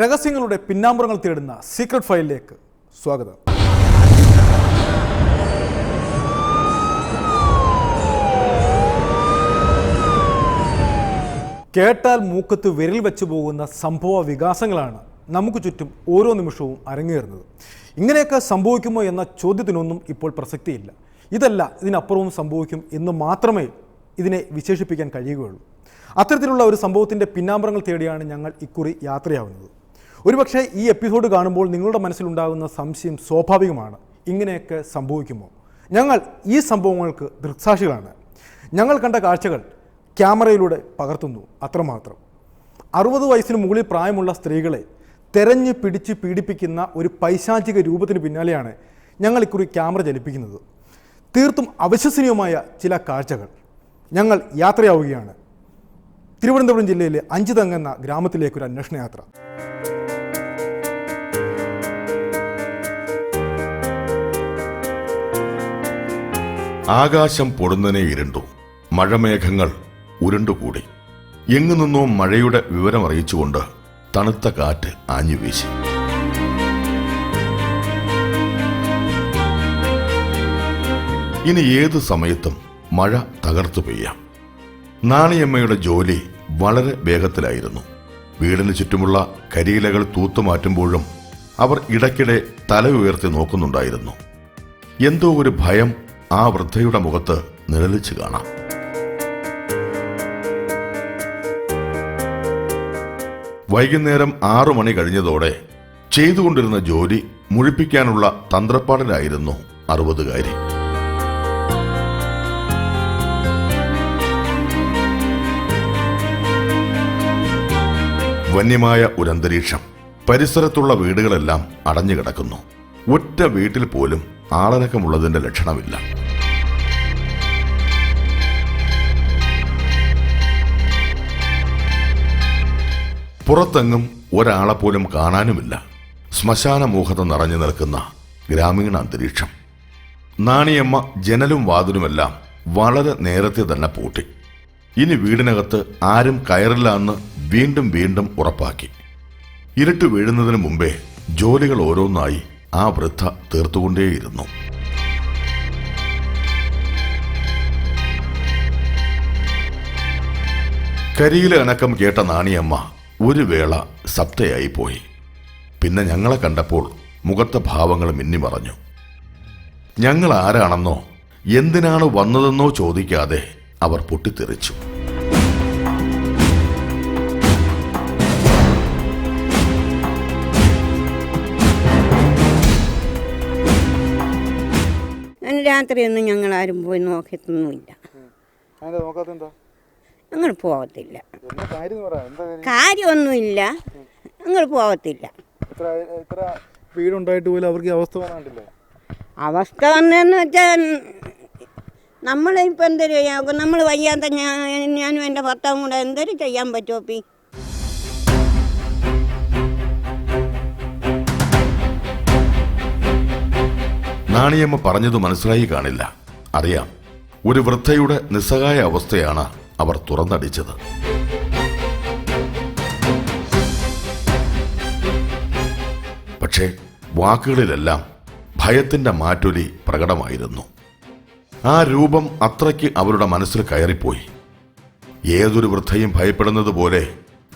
രഹസ്യങ്ങളുടെ പിന്നാമ്പുറങ്ങൾ തേടുന്ന സീക്രട്ട് ഫയലിലേക്ക് സ്വാഗതം. കേട്ടാൽ മൂക്കത്ത് വിരൽ വെച്ചു പോകുന്ന സംഭവ വികാസങ്ങളാണ് നമുക്ക് ചുറ്റും ഓരോ നിമിഷവും അരങ്ങേറുന്നത്. ഇങ്ങനെയൊക്കെ സംഭവിക്കുമോ എന്ന ചോദ്യത്തിനൊന്നും ഇപ്പോൾ പ്രസക്തിയില്ല. ഇതല്ല ഇതിനപ്പുറവും സംഭവിക്കും എന്ന് മാത്രമേ ഇതിനെ വിശേഷിപ്പിക്കാൻ കഴിയുകയുള്ളൂ. അത്തരത്തിലുള്ള ഒരു സംഭവത്തിന്റെ പിന്നാമ്പുറങ്ങൾ തേടിയാണ് ഞങ്ങൾ ഇക്കുറി യാത്രയാവുന്നത്. ഒരുപക്ഷെ ഈ എപ്പിസോഡ് കാണുമ്പോൾ നിങ്ങളുടെ മനസ്സിലുണ്ടാകുന്ന സംശയം സ്വാഭാവികമാണ്. ഇങ്ങനെയൊക്കെ സംഭവിക്കുമോ? ഞങ്ങൾ ഈ സംഭവങ്ങൾക്ക് ദൃക്സാക്ഷികളാണ്. ഞങ്ങൾ കണ്ട കാഴ്ചകൾ ക്യാമറയിലൂടെ പകർത്തുന്നു അത്രമാത്രം. അറുപത് വയസ്സിന് മുകളിൽ പ്രായമുള്ള സ്ത്രീകളെ തെരഞ്ഞു പിടിച്ച് പീഡിപ്പിക്കുന്ന ഒരു പൈശാചിക രൂപത്തിന് പിന്നാലെയാണ് ഞങ്ങൾ ഇക്കുറി ക്യാമറ ചലിപ്പിക്കുന്നത്. തീർത്തും അവിശ്വസനീയമായ ചില കാഴ്ചകൾ. ഞങ്ങൾ യാത്രയാവുകയാണ്. തിരുവനന്തപുരം ജില്ലയിലെ അഞ്ചുതങ്ങ് എന്ന ഗ്രാമത്തിലേക്കൊരു അന്വേഷണ യാത്ര ആകാശം പൊടുന്നനെ ഇരുണ്ടു. മഴമേഘങ്ങൾ ഉരുണ്ടുകൂടി. എങ്ങു നിന്നോ മഴയുടെ വിവരം അറിയിച്ചുകൊണ്ട് തണുത്ത കാറ്റ് ആഞ്ഞു വീശി. ഇനി ഏത് സമയത്തും മഴ തകർത്തു പെയ്യാം. നാണിയമ്മയുടെ ജോലി വളരെ വേഗത്തിലായിരുന്നു. വീടിന് ചുറ്റുമുള്ള കരിയിലകൾ തൂത്തുമാറ്റുമ്പോഴും അവർ ഇടയ്ക്കിടെ തല ഉയർത്തി നോക്കുന്നുണ്ടായിരുന്നു. എന്തോ ഒരു ഭയം ആ വൃദ്ധയുടെ മുഖത്ത് നിഴലിച്ചു കാണാം. വൈകുന്നേരം ആറു മണി കഴിഞ്ഞതോടെ ചെയ്തുകൊണ്ടിരുന്ന ജോലി മുഴിപ്പിക്കാനുള്ള തന്ത്രപ്പാടിലായിരുന്നു അറുപതുകാരി. വന്യമായ ഒരു അന്തരീക്ഷം. പരിസരത്തുള്ള വീടുകളെല്ലാം അടഞ്ഞു കിടക്കുന്നു ഒറ്റ വീട്ടിൽ പോലും ആളനക്കമുള്ളതിന്റെ ലക്ഷണമില്ല. പുറത്തെങ്ങും ഒരാളെ പോലും കാണാനുമില്ല. ശ്മശാന മൂഹത നിറഞ്ഞു നിൽക്കുന്ന ഗ്രാമീണ അന്തരീക്ഷം. നാണിയമ്മ ജനലും വാതിലുമെല്ലാം വളരെ നേരത്തെ തന്നെ പൂട്ടി. ഇനി വീടിനകത്ത് ആരും കയറില്ല എന്ന് വീണ്ടും വീണ്ടും ഉറപ്പാക്കി. ഇരുട്ട് വീഴുന്നതിന് മുമ്പേ ജോലികൾ ഓരോന്നായി ആ വൃദ്ധ തീർത്തുകൊണ്ടേയിരുന്നു. കരിയിലെ അനക്കം കേട്ട നാണിയമ്മ ഒരു വേള സപ്തയായി പോയി. പിന്നെ ഞങ്ങളെ കണ്ടപ്പോൾ മുഖത്തെ ഭാവങ്ങൾ മിന്നി മിന്നിമറഞ്ഞു ഞങ്ങൾ ആരാണെന്നോ എന്തിനാണ് വന്നതെന്നോ ചോദിക്കാതെ അവർ പൊട്ടിത്തെറിച്ചു. രാത്രിയൊന്നും ഞങ്ങൾ ആരും പോയി നോക്കിയിട്ടൊന്നുമില്ല. ഞങ്ങൾ പോകത്തില്ല കാര്യമൊന്നുമില്ല. ഞങ്ങൾ പോകത്തില്ല വീടുണ്ടായിട്ട് പോലും അവർക്ക് അവസ്ഥ വന്നിട്ടില്ലേ? അവസ്ഥ വന്നതെന്ന് വെച്ചാൽ നമ്മളിപ്പോൾ എന്തൊരു ചെയ്യാം നമ്മൾ വയ്യാത്ത ഞാൻ ഞാനും എന്റെ ഭർത്താവും കൂടെ എന്തൊരു ചെയ്യാൻ പറ്റുമോ പി നാണിയമ്മ പറഞ്ഞത് മനസ്സിലായി കാണില്ല. അറിയാം. ഒരു വൃദ്ധയുടെ നിസ്സഹായ അവസ്ഥയാണ് അവർ തുറന്നടിച്ചത്. പക്ഷേ വാക്കുകളിലെല്ലാം ഭയത്തിന്റെ മാറ്റൊലി പ്രകടമായിരുന്നു. ആ രൂപം അത്രയ്ക്ക് അവരുടെ മനസ്സിൽ കയറിപ്പോയി. ഏതൊരു വൃദ്ധയും ഭയപ്പെടുന്നത് പോലെ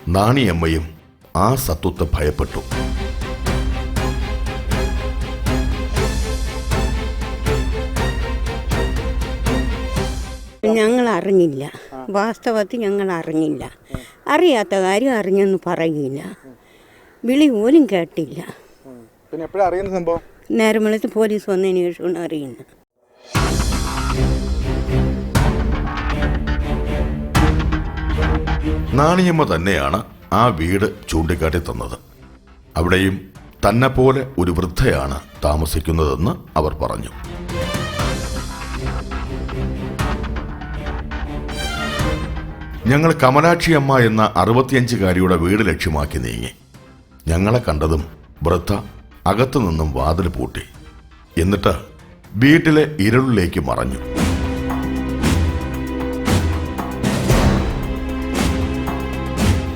നാണിയമ്മയും ആ സത്വത്തെ ഭയപ്പെട്ടു. അറിഞ്ഞില്ല വാസ്തവത്തിൽ ഞങ്ങൾ അറിഞ്ഞില്ല അറിയാത്ത കാര്യം അറിഞ്ഞെന്ന് പറയില്ല വിളി പോലും കേട്ടില്ല. പിന്നെ എപ്പോഴാണ് അറിയുന്ന സംഭവം? നേരം വെളുത്ത് പോലീസ് വന്നതിന് ശേഷമാണ് അറിയുന്നത് നാണിയമ്മ തന്നെയാണ് ആ വീട് ചൂണ്ടിക്കാട്ടി തന്നത്. അവിടെയും തന്നെ പോലെ ഒരു വൃദ്ധയാണ് താമസിക്കുന്നതെന്ന് അവർ പറഞ്ഞു. ഞങ്ങൾ കമലാക്ഷി അമ്മ എന്ന അറുപത്തിയഞ്ചുകാരിയുടെ വീട് ലക്ഷ്യമാക്കി നീങ്ങി. ഞങ്ങളെ കണ്ടതും വൃദ്ധ അകത്തു നിന്നും വാതിൽ പൂട്ടി. എന്നിട്ട് വീട്ടിലെ ഇരുളിലേക്ക് മറഞ്ഞു.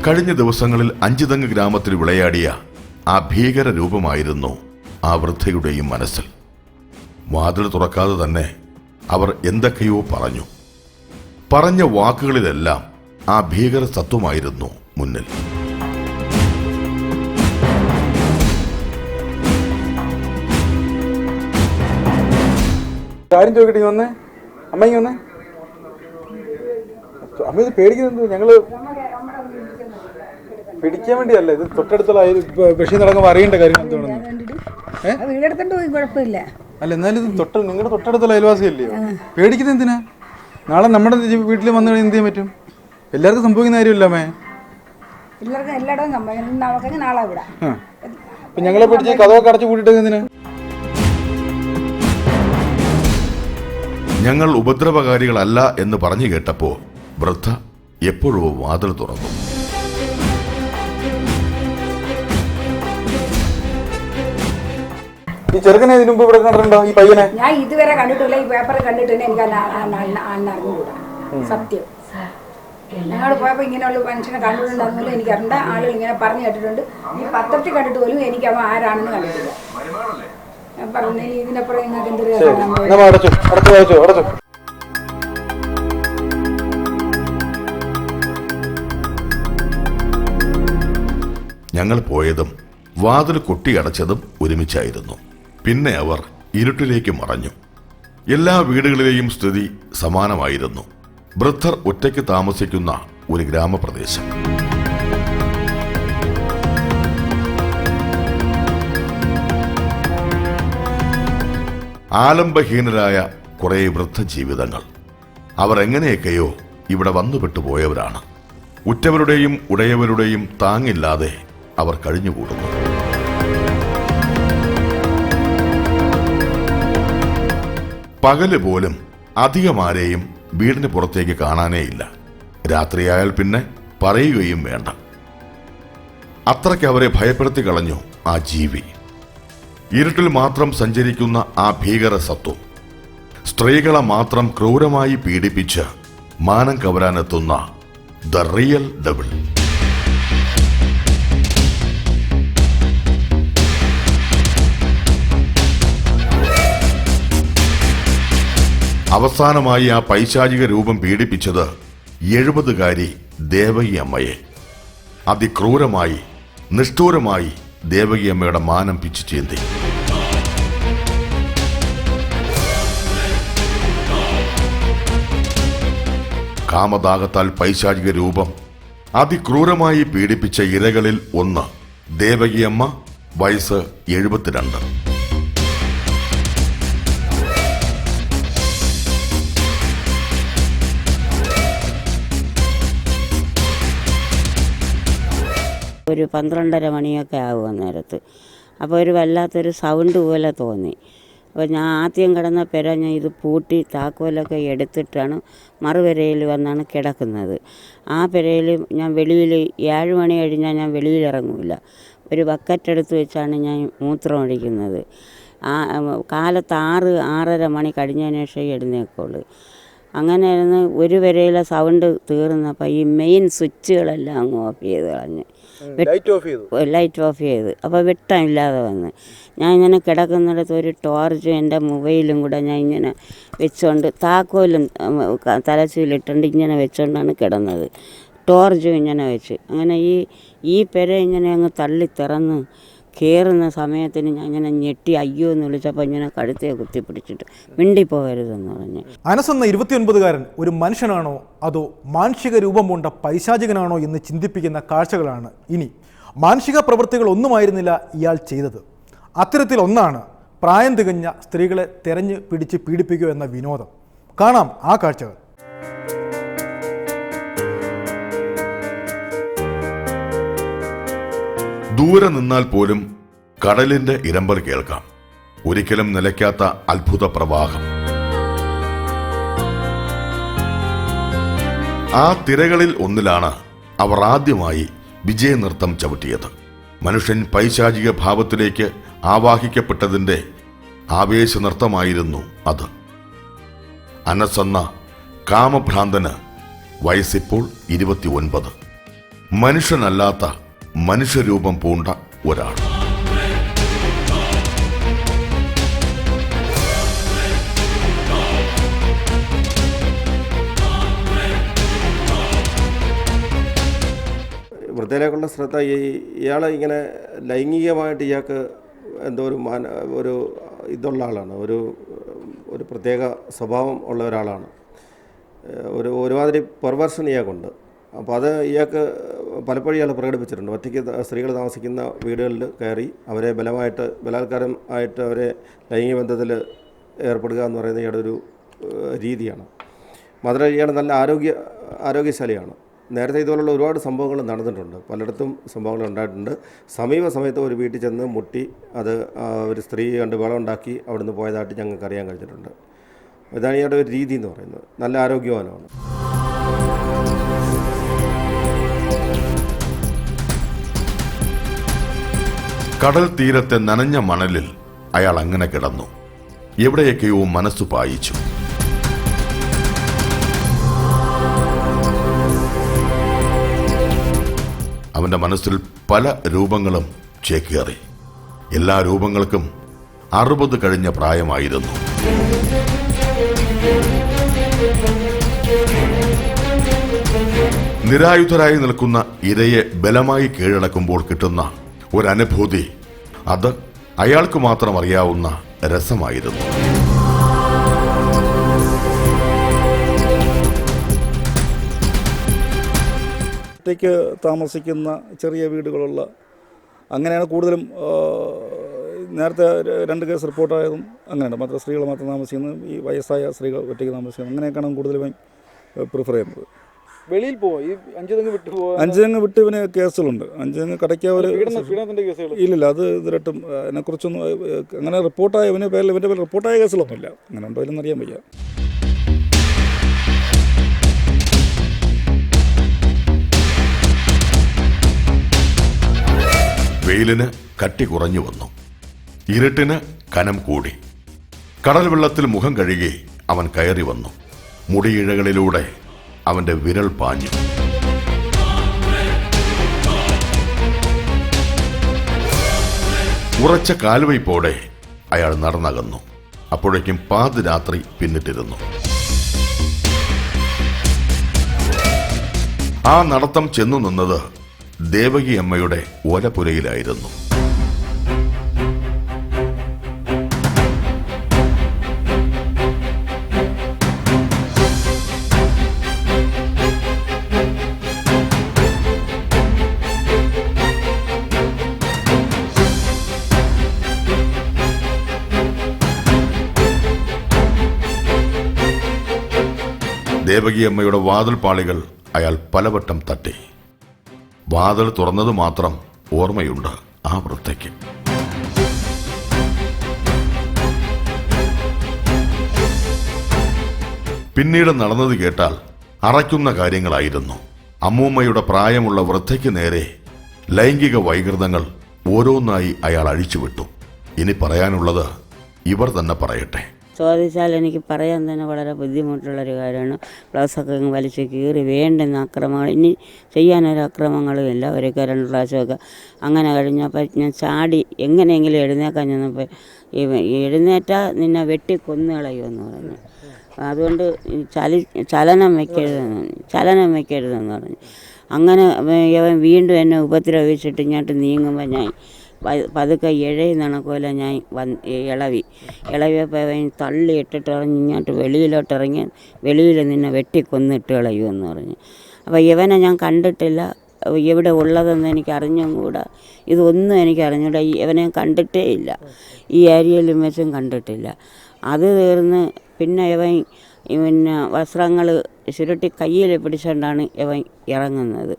കഴിഞ്ഞ ദിവസങ്ങളിൽ അഞ്ചുതങ്ങ് ഗ്രാമത്തിൽ വിളയാടിയ ആ ഭീകര രൂപമായിരുന്നു ആ വൃദ്ധയുടെയും മനസ്സിൽ. വാതിൽ തുറക്കാതെ തന്നെ അവർ എന്തൊക്കെയോ പറഞ്ഞു. പറഞ്ഞ വാക്കുകളിലെല്ലാം ആ ഭീകര തത്വമായിരുന്നു മുന്നിൽ. കാര്യം ചോദിക്കട്ടെ വന്നേ? അമ്മ ഇങ്ങ് വന്നേ? അമ്മ ഇത് പേടിക്കുന്നത് ഞങ്ങൾ പിടിക്കാൻ വേണ്ടിയല്ല? ഇത് തൊട്ടടുത്തുള്ള ബഷീർ നടക്കുമ്പോൾ അറിയേണ്ട കാര്യം എന്താണെന്ന് വീടെടുത്തോണ്ട് പോയി കുഴപ്പമില്ല. അല്ല എന്നാലും ഇത് തൊട്ട നിങ്ങളുടെ തൊട്ടടുത്തുള്ള അയൽവാസിയല്ലേ? പേടിക്കുന്നത് എന്തിനാ? നാളെ നമ്മുടെ വീട്ടിൽ വന്നു കഴിഞ്ഞാൽ എന്ത് ചെയ്യാൻ പറ്റും? എല്ലാവർക്കും സംഭവിക്കുന്ന കാര്യമില്ലമ്മേ എല്ലാവർക്കും എല്ലായിടവും സംഭവിക്കും. നമുക്കങ്ങ് നാളെ ഇവിടെ. ആ. ഞങ്ങളെ പിടിച്ച് കഥയൊക്കെ അടച്ചു കൂട്ടിയിട്ട് എന്തിനാ? ഞങ്ങൾ ഉപദ്രവകാരികളല്ല എന്ന് പറഞ്ഞു കേട്ടപ്പോ വൃദ്ധ എപ്പോഴോ വാതിൽ തുറന്നു. ഈ ചെറുക്കനെ ഇതിനു മുമ്പ് ഇവിടെ കണ്ടിട്ടുണ്ടോ ഈ പയ്യനെ? ഞാൻ ഇതുവരെ കണ്ടിട്ടില്ല ഈ പേപ്പർ കണ്ടിട്ട് എനിക്ക് അറിഞ്ഞുകൂടാ. സത്യം. ഞങ്ങൾ പോയപ്പോൾ ഇങ്ങനെയുള്ള മനുഷ്യനെ കണ്ടിട്ടുണ്ടെങ്കിലും എനിക്ക് അറിയണ്ട ആളുകൾ ഇങ്ങനെ പറഞ്ഞു കേട്ടിട്ടുണ്ട്. ഈ പത്രത്തിൽ കണ്ടിട്ട് പോലും എനിക്ക് അവൻ ആരാണെന്ന് കണ്ടിട്ടില്ല. ഞാൻ പറഞ്ഞു ഇതിനപ്പുറം നിങ്ങൾക്ക് എന്തൊരു ഞങ്ങൾ പോയതും വാതിൽ കൊട്ടിയടച്ചതും ഒരുമിച്ചായിരുന്നു. പിന്നെ അവർ ഇരുട്ടിലേക്ക് മറഞ്ഞു. എല്ലാ വീടുകളിലെയും സ്ഥിതി സമാനമായിരുന്നു. വൃദ്ധർ ഒറ്റയ്ക്ക് താമസിക്കുന്ന ഒരു ഗ്രാമപ്രദേശം. ആലംബഹീനരായ കുറെ വൃദ്ധ ജീവിതങ്ങൾ. അവർ എങ്ങനെയൊക്കെയോ ഇവിടെ വന്നുപെട്ടു പോയവരാണ്. ഉറ്റവരുടെയും ഉടയവരുടെയും താങ്ങില്ലാതെ അവർ കഴിഞ്ഞുകൂടുന്നു. പകൽ പോലും അധികമാരെയും വീടിന് പുറത്തേക്ക് കാണാനേയില്ല. രാത്രിയായാൽ പിന്നെ പറയുകയും വേണ്ട. അത്രയ്ക്ക് അവരെ ഭയപ്പെടുത്തി കളഞ്ഞു ആ ജീവി. ഇരുട്ടിൽ മാത്രം സഞ്ചരിക്കുന്ന ആ ഭീകര സത്വം. സ്ത്രീകളെ മാത്രം ക്രൂരമായി പീഡിപ്പിച്ച് മാനം കവരാനെത്തുന്ന ദ റിയൽ ഡബിൾ. അവസാനമായി ആ പൈശാചിക രൂപം പീഡിപ്പിച്ചത് എഴുപതുകാരി ദേവകി അമ്മയെ. അതിക്രൂരമായി നിഷ്ഠൂരമായി ദേവകി അമ്മയുടെ മാനം പിച്ചു ചീന്തി. കാമദാഹത്താൽ പൈശാചിക രൂപം അതിക്രൂരമായി പീഡിപ്പിച്ച ഇരകളിൽ ഒന്ന് ദേവകിയമ്മ വയസ്സ് എഴുപത്തിരണ്ട്. ഒരു പന്ത്രണ്ടര മണിയൊക്കെ ആകും അന്നേരത്ത് അപ്പോൾ ഒരു വല്ലാത്തൊരു സൗണ്ട് പോലെ തോന്നി. അപ്പോൾ ഞാൻ ആദ്യം കിടന്ന പെര ഞാൻ ഇത് പൂട്ടി താക്കോലൊക്കെ എടുത്തിട്ടാണ് മറുപെരയിൽ വന്നാണ് കിടക്കുന്നത്. ആ പെരയിൽ ഞാൻ വെളിയിൽ ഏഴ് മണി കഴിഞ്ഞാൽ ഞാൻ വെളിയിൽ ഇറങ്ങില്ല ഒരു ബക്കറ്റ് എടുത്ത് വെച്ചാണ് ഞാൻ മൂത്രം ഒഴിക്കുന്നത്. ആ കാലത്ത് ആറ് ആറര മണി കഴിഞ്ഞതിന് ശേഷം എഴുന്നേക്കുള്ളൂ അങ്ങനെ ഇരുന്ന് ഒരു വരയിലെ സൗണ്ട് തീർന്നപ്പോൾ ഈ മെയിൻ സ്വിച്ചുകളെല്ലാം അങ്ങ് ഓഫ് ചെയ്ത് കളഞ്ഞ്. ലൈറ്റ് ഓഫ് ചെയ്തു. ലൈറ്റ് ഓഫ് ചെയ്ത്. അപ്പോൾ വെട്ടമില്ലാതെ വന്ന്. ഞാൻ ഇങ്ങനെ കിടക്കുന്നിടത്ത് ഒരു ടോർച്ചും എന്റെ മൊബൈലും കൂടെ ഞാൻ ഇങ്ങനെ വെച്ചുകൊണ്ട് താക്കോലും തലച്ചിലിട്ടുണ്ട് ഇങ്ങനെ വെച്ചുകൊണ്ടാണ് കിടന്നത്. ടോർച്ചും ഇങ്ങനെ വെച്ച്. അങ്ങനെ ഈ ഈ പെര ഇങ്ങനെ അങ്ങ് തള്ളി തുറന്ന് കയറുന്ന സമയത്തിന് ഞാൻ ഇങ്ങനെ ഞെട്ടി അയ്യോ എന്ന് വിളിച്ചപ്പോൾ ഇങ്ങനെ കഴുത്തെ കുത്തിപ്പിടിച്ചിട്ട് മിണ്ടിപ്പോകരുതെന്ന് പറഞ്ഞു. അനസ് എന്ന ഇരുപത്തിയൊൻപതുകാരൻ ഒരു മനുഷ്യനാണോ? അതോ മാനുഷിക രൂപം കൊണ്ട പൈശാചികനാണോ എന്ന് ചിന്തിപ്പിക്കുന്ന കാഴ്ചകളാണ് ഇനി. മാനുഷിക പ്രവൃത്തികൾ ഒന്നുമായിരുന്നില്ല ഇയാൾ ചെയ്തത്. അത്തരത്തിൽ ഒന്നാണ് പ്രായം തികഞ്ഞ സ്ത്രീകളെ തെരഞ്ഞു പിടിച്ച് പീഡിപ്പിക്കുക എന്ന വിനോദം. കാണാം ആ കാഴ്ചകൾ. ദൂരെ നിന്നാൽ പോലും കടലിന്റെ ഇരമ്പൽ കേൾക്കാം. ഒരിക്കലും നിലയ്ക്കാത്ത അത്ഭുത പ്രവാഹം. ആ തിരകളിൽ ഒന്നിലാണ് അവർ ആദ്യമായി വിജയനൃത്തം ചവിട്ടിയത്. മനുഷ്യൻ പൈശാചിക ഭാവത്തിലേക്ക് ആവാഹിക്കപ്പെട്ടതിന്റെ ആവേശ നൃത്തമായിരുന്നു അത്. അനസന്ന കാമഭ്രാന്തന് വയസ്സിപ്പോൾ ഇരുപത്തി ഒൻപത് മനുഷ്യനല്ലാത്ത മനുഷ്യരൂപം പൂണ്ട ഒരാൾ. വൃദ്ധയിലേക്കുള്ള ശ്രദ്ധ ഈ ഇയാളെ ഇങ്ങനെ ലൈംഗികമായിട്ട് ഇയാൾക്ക് എന്തോ ഒരു മാന ഒരു ഇതുള്ള ആളാണ്. ഒരു ഒരു പ്രത്യേക സ്വഭാവം ഉള്ള ഒരാളാണ്. ഒരു ഒരുമാതിരി പെർവേർഷൻ ഇയാൾക്കുണ്ട്. അപ്പോൾ അത് ഇയാൾക്ക് പലപ്പോഴും ഇയാൾ പ്രകടിപ്പിച്ചിട്ടുണ്ട്. ഒറ്റയ്ക്ക് സ്ത്രീകൾ താമസിക്കുന്ന വീടുകളിൽ കയറി അവരെ ബലമായിട്ട് ബലാത്കാരം ആയിട്ട് അവരെ ലൈംഗിക ബന്ധത്തിൽ ഏർപ്പെടുക എന്ന് പറയുന്നത് ഇയാളുടെ ഒരു രീതിയാണ്. മാത്രമല്ല നല്ല ആരോഗ്യ ആരോഗ്യശാലിയാണ്. നേരത്തെ ഇതുപോലുള്ള ഒരുപാട് സംഭവങ്ങൾ നടന്നിട്ടുണ്ട്. പലയിടത്തും സംഭവങ്ങൾ ഉണ്ടായിട്ടുണ്ട്. സമീപ സമയത്ത് ഒരു വീട്ടിൽ ചെന്ന് മുട്ടി അത് ഒരു സ്ത്രീ കണ്ട് വെള്ളം ഉണ്ടാക്കി അവിടുന്ന് പോയതായിട്ട് ഞങ്ങൾക്ക് അറിയാൻ കഴിഞ്ഞിട്ടുണ്ട്. ഇതാണ് ഇയാളുടെ ഒരു രീതി എന്ന് പറയുന്നത്. നല്ല ആരോഗ്യവാനാണ്. കടൽ തീരത്തെ നനഞ്ഞ മണലിൽ അയാൾ അങ്ങനെ കിടന്നു. എവിടെയൊക്കെയോ മനസ്സു പായിച്ചു. അവന്റെ മനസ്സിൽ പല രൂപങ്ങളും ചേക്കേറി. എല്ലാ രൂപങ്ങൾക്കും അറുപത് കഴിഞ്ഞ പ്രായമായിരുന്നു. നിരായുധരായി നിൽക്കുന്ന ഇരയെ ബലമായി കീഴടക്കുമ്പോൾ കിട്ടുന്ന ഒരനുഭൂതി. അത് അയാൾക്ക് മാത്രം അറിയാവുന്ന രസമായിരുന്നു. ഒറ്റയ്ക്ക് താമസിക്കുന്ന ചെറിയ വീടുകളുള്ള അങ്ങനെയാണ് കൂടുതലും നേരത്തെ രണ്ട് കേസ് റിപ്പോർട്ടായതും അങ്ങനെയാണ് മാത്രം സ്ത്രീകൾ മാത്രം താമസിക്കുന്നത് ഈ വയസ്സായ സ്ത്രീകൾ ഒറ്റയ്ക്ക് താമസിക്കുന്നത് അങ്ങനെയൊക്കെയാണ് കൂടുതലും പ്രിഫർ ചെയ്യുന്നത്. വെളിയിൽ പോവാ? ഈ അഞ്ചു തെങ്ങ് വിട്ടു പോവാ? അഞ്ചുതെങ്ങ് വിട്ട് ഇവന് കേസുകളുണ്ട്. അഞ്ചുതെങ്ങ് കടയ്ക്കാവര് പീഡനത്തിന്റെ കേസുകൾ ഇല്ലില്ല അത് ഇതിരട്ടും അതിനെക്കുറിച്ചൊന്നും കുറിച്ചൊന്നും അങ്ങനെ റിപ്പോർട്ടായ ഇവന് പേരിൽ ഇവന്റെ പേരിൽ റിപ്പോർട്ടായ കേസുകളൊന്നുമില്ല. അങ്ങനെ ഉണ്ടോ ഇല്ലെന്ന് അറിയാൻ വയ്യ. വെയിലിന് കട്ടി കുറഞ്ഞു വന്നു. ഇരുട്ടിന് കനം കൂടി. കടൽ വെള്ളത്തിൽ മുഖം കഴുകി അവൻ കയറി വന്നു. മുടിയിഴകളിലൂടെ അവന്റെ വിരൽ പാഞ്ഞു. ഉറച്ച കാൽവയ്പോടെ അയാൾ നടന്നകന്നു. അപ്പോഴേക്കും പാതിരാത്രി പിന്നിട്ടിരുന്നു. ആ നടത്തം ചെന്നു നിന്നത് ദേവകി അമ്മയുടെ ഓലപ്പുരയിലായിരുന്നു ദേവകി അമ്മയുടെ വാതിൽ പാളികൾ അയാൾ പലവട്ടം തട്ടി. വാതിൽ തുറന്നത് മാത്രം ഓർമ്മയുണ്ട് ആ വൃദ്ധയ്ക്ക്. പിന്നീട് നടന്നത് കേട്ടാൽ അറയ്ക്കുന്ന കാര്യങ്ങളായിരുന്നു. അമ്മൂമ്മയുടെ പ്രായമുള്ള വൃദ്ധയ്ക്ക് നേരെ ലൈംഗിക വൈകൃതങ്ങൾ ഓരോന്നായി അയാൾ അഴിച്ചുവിട്ടു. ഇനി പറയാനുള്ളത് ഇവർ തന്നെ പറയട്ടെ. ചോദിച്ചാൽ എനിക്ക് പറയാൻ തന്നെ വളരെ ബുദ്ധിമുട്ടുള്ളൊരു കാര്യമാണ്. ബ്ലൗസൊക്കെ അങ്ങ് വലിച്ച് കീറി വേണ്ടുന്ന അക്രമങ്ങൾ ഇനി ചെയ്യാനൊരു അക്രമങ്ങളും ഇല്ല. ഒരിക്കൽ രണ്ട് പ്രാവശ്യമൊക്കെ അങ്ങനെ കഴിഞ്ഞപ്പോൾ ഞാൻ ചാടി എങ്ങനെയെങ്കിലും എഴുന്നേക്കാൻ ചെന്നപ്പോൾ എഴുന്നേറ്റാൽ നിന്നെ വെട്ടി കൊന്നുകളയുമെന്ന് പറഞ്ഞു. അതുകൊണ്ട് ചലി ചലനം വയ്ക്കരുതെന്ന് ചലനം വയ്ക്കരുതെന്ന് പറഞ്ഞു. അങ്ങനെ അവൻ വീണ്ടും എന്നെ ഉപദ്രവിച്ചിട്ട് ഇങ്ങോട്ട് നീങ്ങുമ്പോൾ ഞാൻ പതുക്കെ ഇഴയുന്ന പോലെ ഞാൻ വന്ന് ഇളവി. ഇളവിയപ്പോൾ അവൻ തള്ളിയിട്ടിട്ട് ഇറങ്ങി ഇങ്ങോട്ട് വെളിയിലോട്ട് ഇറങ്ങി വെളിയിൽ നിന്നെ വെട്ടിക്കൊന്നിട്ട് എന്ന് പറഞ്ഞു. അപ്പോൾ ഇവനെ ഞാൻ കണ്ടിട്ടില്ല. ഇവിടെ ഉള്ളതെന്ന് എനിക്ക് അറിഞ്ഞും കൂടാ ഇതൊന്നും എനിക്ക് അറിഞ്ഞൂടാ ഇവനെ കണ്ടിട്ടേ ഇല്ല. ഈ ഏരിയയിലും വെച്ചും കണ്ടിട്ടില്ല. അത് തീർന്ന് പിന്നെ ഇവൻ പിന്നെ വസ്ത്രങ്ങൾ ചുരുട്ടി കയ്യിൽ പിടിച്ചുകൊണ്ടാണ് ഇവൻ ഇറങ്ങുന്നത്.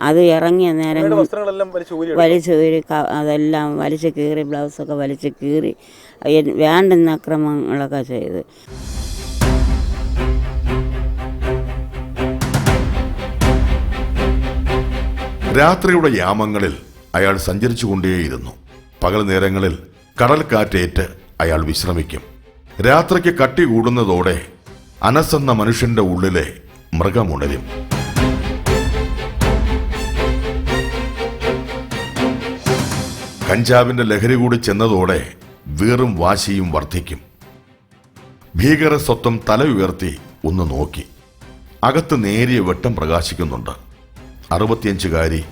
അത് ഇറങ്ങിയ നേരം വലിച്ചു കീറി അതെല്ലാം വലിച്ചു കീറി ബ്ലൗസൊക്കെ വലിച്ചു കീറി വേണ്ടുന്ന അക്രമങ്ങളൊക്കെ ചെയ്ത്. രാത്രിയുടെ യാമങ്ങളിൽ അയാൾ സഞ്ചരിച്ചുകൊണ്ടേയിരുന്നു. പകൽ നേരങ്ങളിൽ കടൽ കാറ്റേറ്റ് അയാൾ വിശ്രമിക്കും. രാത്രിക്ക് കട്ടി കൂടുന്നതോടെ അനസെന്ന മനുഷ്യന്റെ ഉള്ളിലെ മൃഗമുണരും. കഞ്ചാവിന്റെ ലഹരി കൂടി ചെന്നതോടെ വീറും വാശിയും വർദ്ധിക്കും ഭീകര സ്വത്വം തല ഉയർത്തി ഒന്ന് നോക്കി. അകത്ത് നേരിയ വെട്ടം പ്രകാശിക്കുന്നുണ്ട്. അറുപത്തിയഞ്ചുകാരി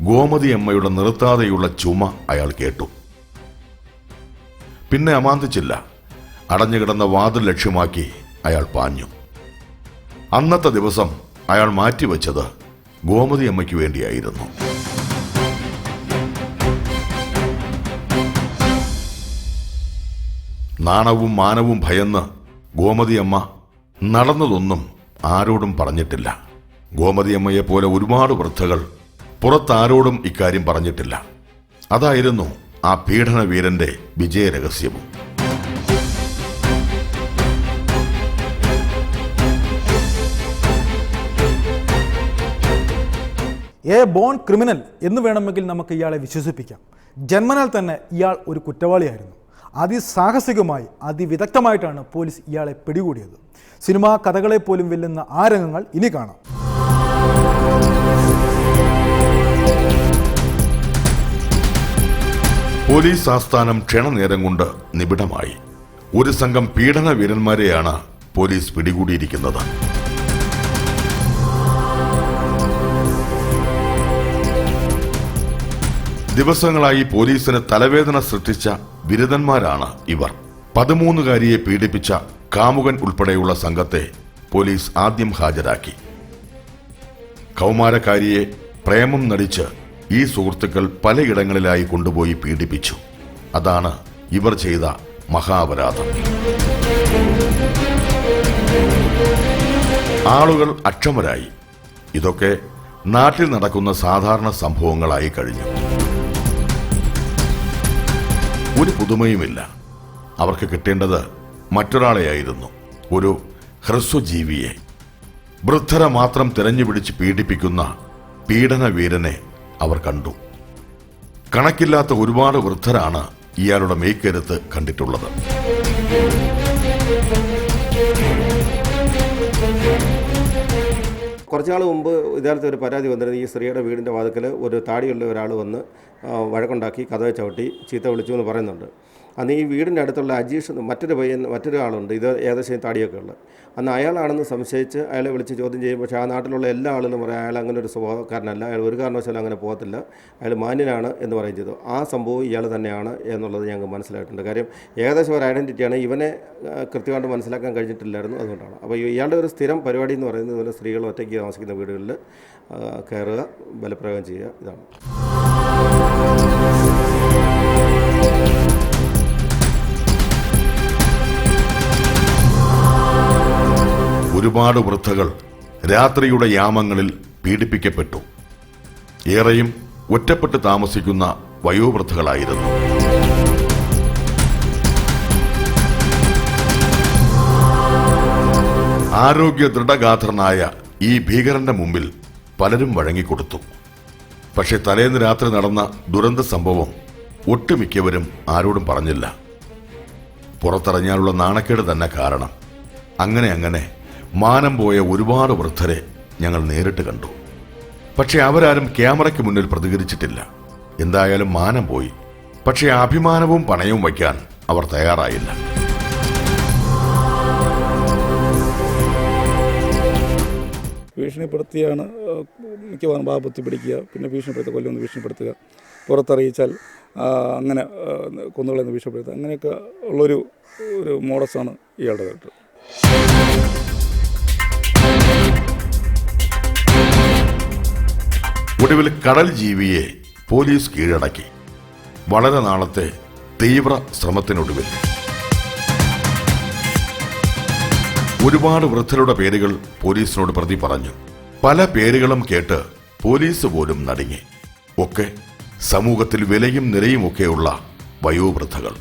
ഗോമതി അമ്മയുടെ നിർത്താതെയുള്ള ചുമ അയാൾ കേട്ടു. പിന്നെ അമാന്തിച്ചില്ല. അടഞ്ഞുകിടന്ന വാതിൽ ലക്ഷ്യമാക്കി അയാൾ പാഞ്ഞു. അന്നത്തെ ദിവസം അയാൾ മാറ്റിവെച്ചത് ഗോമതി അമ്മയ്ക്ക് വേണ്ടിയായിരുന്നു. നാണവും മാനവും ഭയന്ന് ഗോമതിയമ്മ നടന്നതൊന്നും ആരോടും പറഞ്ഞിട്ടില്ല. ഗോമതിയമ്മയെ പോലെ ഒരുപാട് വൃദ്ധകൾ പുറത്താരോടും ഇക്കാര്യം പറഞ്ഞിട്ടില്ല. അതായിരുന്നു ആ പീഡനവീരന്റെ വിജയരഹസ്യവും. എ ബോൺ ക്രിമിനൽ എന്ന് വേണമെങ്കിൽ നമുക്ക് ഇയാളെ വിശ്വസിപ്പിക്കാം. ജന്മനാൽ തന്നെ ഇയാൾ ഒരു കുറ്റവാളിയായിരുന്നു. അതിസാഹസികമായി അതിവിദഗ്ധമായിട്ടാണ് പോലീസ് ഇയാളെ പിടികൂടിയത്. സിനിമാ കഥകളെ പോലും വെല്ലുന്ന ആ രംഗങ്ങൾ ഇനി കാണാം. പോലീസ് ആസ്ഥാനം ക്ഷണനേരം കൊണ്ട് നിബിഡമായി. ഒരു സംഘം പീഡന വീരന്മാരെയാണ് പോലീസ് പിടികൂടിയിരിക്കുന്നത്. ദിവസങ്ങളായി പോലീസിന് തലവേദന സൃഷ്ടിച്ച ബിരുദന്മാരാണ് ഇവർ. പതിമൂന്നുകാരിയെ പീഡിപ്പിച്ച കാമുകൻ ഉൾപ്പെടെയുള്ള സംഘത്തെ പോലീസ് ആദ്യം ഹാജരാക്കി. കൗമാരക്കാരിയെ പ്രേമം നടിച്ച് ഈ സുഹൃത്തുക്കൾ പലയിടങ്ങളിലായി കൊണ്ടുപോയി പീഡിപ്പിച്ചു. അതാണ് ഇവർ ചെയ്ത മഹാപരാധം. ആളുകൾ അക്ഷമരായി. ഇതൊക്കെ നാട്ടിൽ നടക്കുന്ന സാധാരണ സംഭവങ്ങളായി കഴിഞ്ഞു. ഒരു പുതുമയുമില്ല. അവർക്ക് കിട്ടേണ്ടത് മറ്റൊരാളെയായിരുന്നു ഒരു ഹ്രസ്വജീവിയെ. വൃദ്ധരെ മാത്രം തിരഞ്ഞുപിടിച്ച് പീഡിപ്പിക്കുന്ന പീഡനവീരനെ അവർ കണ്ടു. കണക്കില്ലാത്ത ഒരുപാട് വൃദ്ധരാണ് ഇയാളുടെ മേക്കരുത്ത് കണ്ടിട്ടുള്ളത്. കുറച്ച് നാൾ മുമ്പ് ഇതിനകത്ത് ഒരു പരാതി വന്നിരുന്നു. ഈ സ്ത്രീയുടെ വീടിന്റെ വാതിക്കൽ ഒരു താടിയുള്ള ഒരാൾ വന്ന് വഴക്കുണ്ടാക്കി കഥ ചവിട്ടി ചീത്ത വിളിച്ചു എന്ന് പറയുന്നുണ്ട്. അന്ന് ഈ വീടിന്റെ അടുത്തുള്ള അജീഷ് മറ്റൊരു പയ്യൻ മറ്റൊരു ആളുണ്ട്. ഇത് ഏകദേശം താടിയൊക്കെ ഉള്ളത്. അന്ന് അയാളാണെന്ന് സംശയിച്ച് അയാളെ വിളിച്ച് ചോദ്യം ചെയ്യും. പക്ഷേ ആ നാട്ടിലുള്ള എല്ലാ ആളുകളും പറയും അയാൾ അങ്ങനെ ഒരു സ്വഭാവക്കാരനല്ല. അയാൾ ഒരു കാരണവശാലും അങ്ങനെ പോകത്തില്ല. അയാൾ മാന്യനാണ് എന്ന് പറയും ചെയ്തു. ആ സംഭവം ഇയാൾ തന്നെയാണ് എന്നുള്ളത് ഞങ്ങൾക്ക് മനസ്സിലായിട്ടുണ്ട്. കാര്യം ഏകദേശം ഒരു ഐഡന്റിറ്റിയാണ്. ഇവനെ കൃത്യമായിട്ട് മനസ്സിലാക്കാൻ കഴിഞ്ഞിട്ടില്ലായിരുന്നു അതുകൊണ്ടാണ്. അപ്പോൾ ഇയാളുടെ ഒരു സ്ഥിരം പരിപാടി എന്ന് പറയുന്നത് ഇതുപോലെ സ്ത്രീകൾ ഒറ്റയ്ക്ക് താമസിക്കുന്ന വീടുകളിൽ കയറുക ബലപ്രയോഗം ചെയ്യുക ഇതാണ്. ഒരുപാട് വൃദ്ധകൾ രാത്രിയുടെ യാമങ്ങളിൽ പീഡിപ്പിക്കപ്പെട്ടു. ഏറെയും ഒറ്റപ്പെട്ട് താമസിക്കുന്ന വയോവൃദ്ധകളായിരുന്നു. ആരോഗ്യ ദൃഢഗാത്രനായ ഈ ഭീകരന്റെ മുമ്പിൽ പലരും വഴങ്ങിക്കൊടുത്തു. പക്ഷെ തലേന്ന് രാത്രി നടന്ന ദുരന്ത സംഭവം ഒട്ടുമിക്കവരും ആരോടും പറഞ്ഞില്ല. പുറത്തിറങ്ങാനുള്ള നാണക്കേട് തന്നെ കാരണം. അങ്ങനെ അങ്ങനെ മാനം പോയ ഒരുപാട് വൃദ്ധരെ ഞങ്ങൾ നേരിട്ട് കണ്ടു. പക്ഷെ അവരാരും ക്യാമറയ്ക്ക് മുന്നിൽ പ്രതികരിച്ചിട്ടില്ല. എന്തായാലും മാനം പോയി. പക്ഷെ അഭിമാനവും പണയവും വയ്ക്കാൻ അവർ തയ്യാറായില്ല. ഭീഷണിപ്പെടുത്തിയാണ് മിക്കവാറും പാപത്തി പിടിക്കുക പിന്നെ ഭീഷണിപ്പെടുത്തുക കൊല്ലുമെന്ന് ഭീഷണിപ്പെടുത്തുക. പുറത്തറിയിച്ചാൽ അങ്ങനെ കൊന്നുകളെന്ന് ഭീഷണിപ്പെടുത്തുക. അങ്ങനെയൊക്കെ ഉള്ളൊരു ഒരു മോഡസാണ് ഇയാളുടെ കേട്ടത് ഒടുവിൽ കടൽ ജീവിയെ പോലീസ് കീഴടക്കി. വളരെ നാളത്തെ തീവ്ര ശ്രമത്തിനൊടുവിൽ. ഒരുപാട് വൃദ്ധരുടെ പേരുകൾ പോലീസിനോട് പ്രതി പറഞ്ഞു. പല പേരുകളും കേട്ട് പോലീസ് പോലും നടുങ്ങി. ഒക്കെ സമൂഹത്തിൽ വിലയും നിലയുമൊക്കെയുള്ള വയോവൃദ്ധകൾ.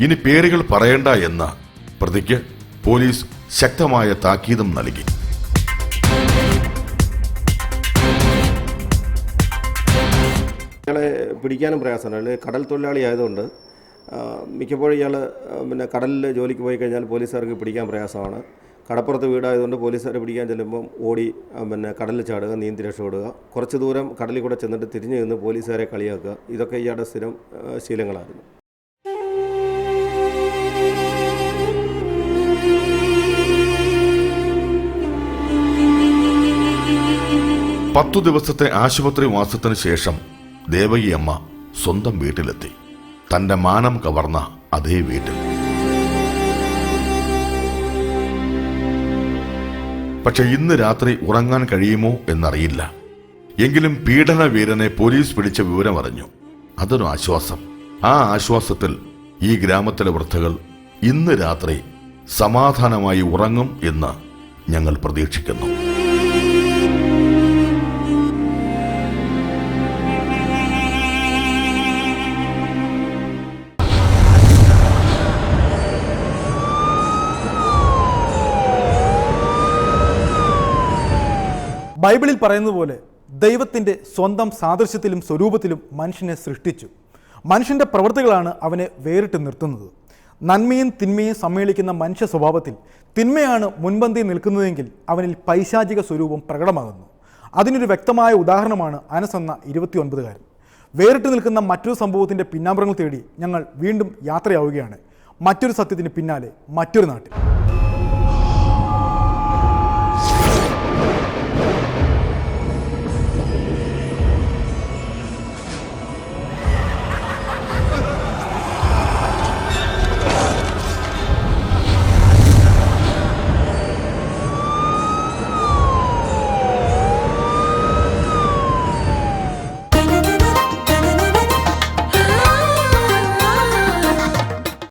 ഇനി പേരുകൾ പറയണ്ട എന്ന പ്രതിക്ക് പോലീസ് ശക്തമായ താക്കീതും നൽകി. ഇയാളെ പിടിക്കാനും പ്രയാസമാണ്. അയാൾ കടൽ തൊഴിലാളി ആയതുകൊണ്ട് മിക്കപ്പോഴും ഇയാൾ പിന്നെ കടലിൽ ജോലിക്ക് പോയി കഴിഞ്ഞാൽ പോലീസുകാർക്ക് പിടിക്കാൻ പ്രയാസമാണ്. കടപ്പുറത്ത് വീടായതുകൊണ്ട് പോലീസുകാരെ പിടിക്കാൻ ചെല്ലുമ്പം ഓടി പിന്നെ കടലിൽ ചാടുക നീന്തി രക്ഷപ്പെടുക. കുറച്ച് ദൂരം കടലിൽ കൂടെ ചെന്നിട്ട് തിരിഞ്ഞു നിന്ന് പോലീസുകാരെ കളിയാക്കുക. ഇതൊക്കെ ഇയാളുടെ സ്ഥിരം ശീലങ്ങളായിരുന്നു. പത്തു ദിവസത്തെ ആശുപത്രി വാസത്തിന് ശേഷം ദേവകി അമ്മ സ്വന്തം വീട്ടിലെത്തി. തന്റെ മാനം കവർന്ന അതേ വീട്ടിൽ. പക്ഷെ ഇന്ന് രാത്രി ഉറങ്ങാൻ കഴിയുമോ എന്നറിയില്ല. എങ്കിലും പീഡന വീരനെ പോലീസ് പിടിച്ച വിവരം അറിഞ്ഞു. അതൊരു ആശ്വാസം. ആ ആശ്വാസത്തിൽ ഈ ഗ്രാമത്തിലെ വൃദ്ധകൾ ഇന്ന് രാത്രി സമാധാനമായി ഉറങ്ങും എന്ന് ഞങ്ങൾ പ്രതീക്ഷിക്കുന്നു. ബൈബിളിൽ പറയുന്നത് പോലെ ദൈവത്തിന്റെ സ്വന്തം സാദൃശ്യത്തിലും സ്വരൂപത്തിലും മനുഷ്യനെ സൃഷ്ടിച്ചു. മനുഷ്യന്റെ പ്രവൃത്തികളാണ് അവനെ വേറിട്ട് നിർത്തുന്നത്. നന്മയും തിന്മയും സമ്മേളിക്കുന്ന മനുഷ്യ സ്വഭാവത്തിൽ തിന്മയാണ് മുൻപന്തി നിൽക്കുന്നതെങ്കിൽ അവനിൽ പൈശാചിക സ്വരൂപം പ്രകടമാകുന്നു. അതിനൊരു വ്യക്തമായ ഉദാഹരണമാണ് അനസ് എന്ന ഇരുപത്തിയൊൻപതുകാരൻ. വേറിട്ട് നിൽക്കുന്ന മറ്റൊരു സംഭവത്തിന്റെ പിന്നാമ്പുറങ്ങൾ തേടി ഞങ്ങൾ വീണ്ടും യാത്രയാവുകയാണ്. മറ്റൊരു സത്യത്തിന് പിന്നാലെ മറ്റൊരു നാട്ടിൽ.